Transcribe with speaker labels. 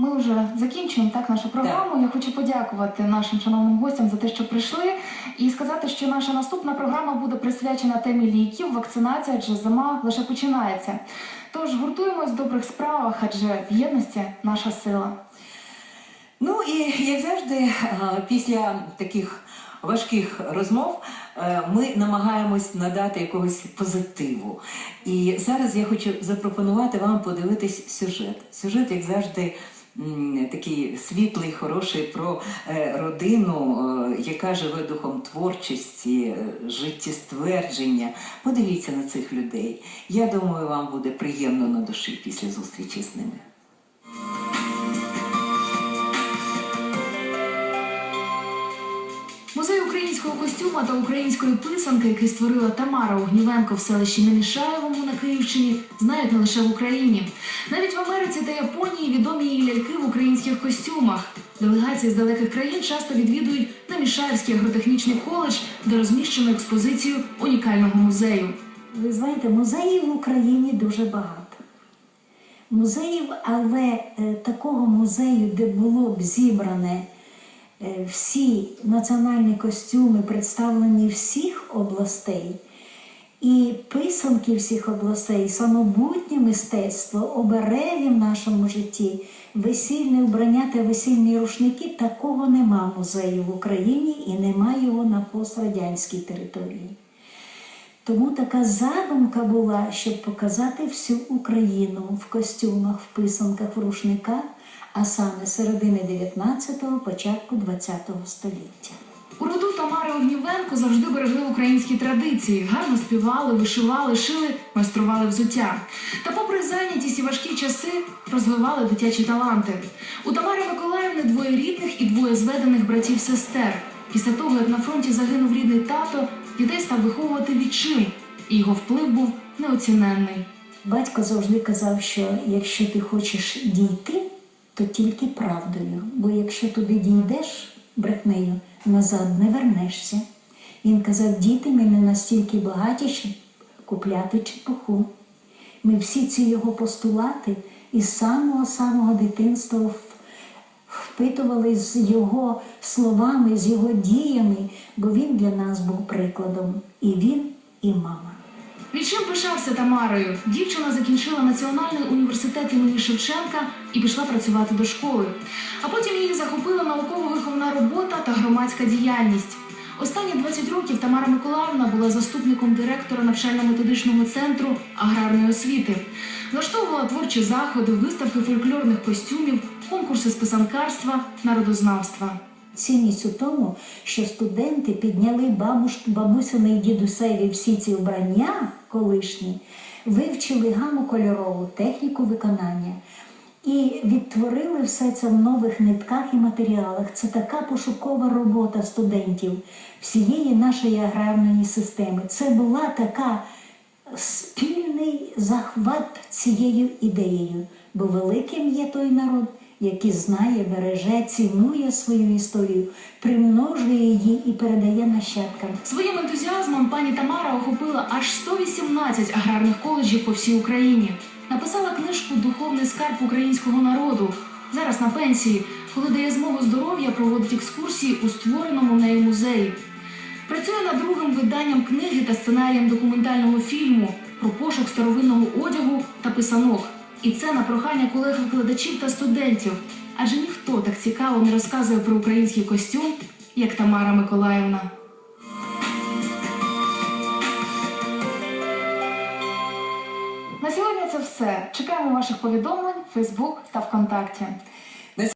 Speaker 1: ми вже закінчуємо так нашу програму. Я хочу подякувати нашим шановним гостям за те, що прийшли, і сказати, що наша наступна програма буде присвячена темі ліків, вакцинації, адже зима лише починається. Тож гуртуємось в добрих справах, адже в єдності наша сила.
Speaker 2: Ну і як завжди, після таких важких розмов е, ми намагаємось надати якогось позитиву. І зараз я хочу запропонувати вам подивитись сюжет. Сюжет, як завжди. Такий світлий, хороший про е, родину, е, яка живе духом творчості, е, життєствердження. Подивіться на цих людей. Я думаю, вам буде приємно на душі після зустрічі з ними.
Speaker 1: Музей українського костюма та української писанки, який створила Тамара Огнівенко в селищі Немішаєвому на Київщині, знають не лише в Україні. Навіть в Америці та Японії відомі її ляльки в українських костюмах. Делегації з далеких країн часто відвідують Немішаєвський агротехнічний коледж, де розміщено експозицію унікального музею.
Speaker 3: Ви знаєте, музеїв в Україні дуже багато. Музеїв, але е, такого музею, де було б зібране всі національні костюми, представлені всіх областей, і писанки всіх областей, самобутнє мистецтво, обереги в нашому житті, весільне вбрання та весільні рушники, такого нема музею в Україні і нема його на пострадянській території. Тому така задумка була, щоб показати всю Україну в костюмах, в писанках, в рушниках, а саме середини 19-го, початку 20-го століття.
Speaker 1: У роду Тамари Огнівенко завжди берегли українські традиції, гарно співали, вишивали, шили, майстрували взуття. Та, попри зайнятість і важкі часи, розвивали дитячі таланти. У Тамари Миколаївни двоє рідних і двоє зведених братів-сестер. Після того, як на фронті загинув рідний тато, дітей став виховувати відчим, і його вплив був неоціненний.
Speaker 3: Батько завжди казав, що якщо ти хочеш дійти, то тільки правдою, бо якщо туди дійдеш брехнею, назад не вернешся. Він казав, діти ми не настільки багаті, щоб купляти чепуху. Ми всі ці його постулати із самого-самого дитинства впитували з його словами, з його діями, бо він для нас був прикладом. І він, і мама.
Speaker 1: Відчим пишався Тамарою. Дівчина закінчила Національний університет імені Шевченка і пішла працювати до школи. А потім її захопила науково-виховна робота та громадська діяльність. Останні 20 років Тамара Миколаївна була заступником директора навчально-методичного центру аграрної освіти. Влаштовувала творчі заходи, виставки фольклорних костюмів, конкурси з писанкарства, народознавства.
Speaker 3: Цінність у тому, що студенти підняли бабуш, бабусини і дідусеві всі ці вбрання колишні, вивчили гаму кольорову техніку виконання і відтворили все це в нових нитках і матеріалах. Це така пошукова робота студентів всієї нашої аграрної системи. Це була така спільний захват цією ідеєю, бо великим є той народ, який знає, береже, цінує свою історію, примножує її і передає нащадкам.
Speaker 1: Своїм ентузіазмом пані Тамара охопила аж 118 аграрних коледжів по всій Україні. Написала книжку Духовний скарб українського народу. Зараз на пенсії, коли дає змогу здоров'я, проводить екскурсії у створеному нею музеї. Працює над другим виданням книги та сценарієм документального фільму про пошук старовинного одягу та писанок. І це на прохання колег-викладачів та студентів. Адже ніхто так цікаво не розказує про український костюм, як Тамара Миколаївна. Все. Чекаємо ваших повідомлень в Фейсбук та ВКонтакті.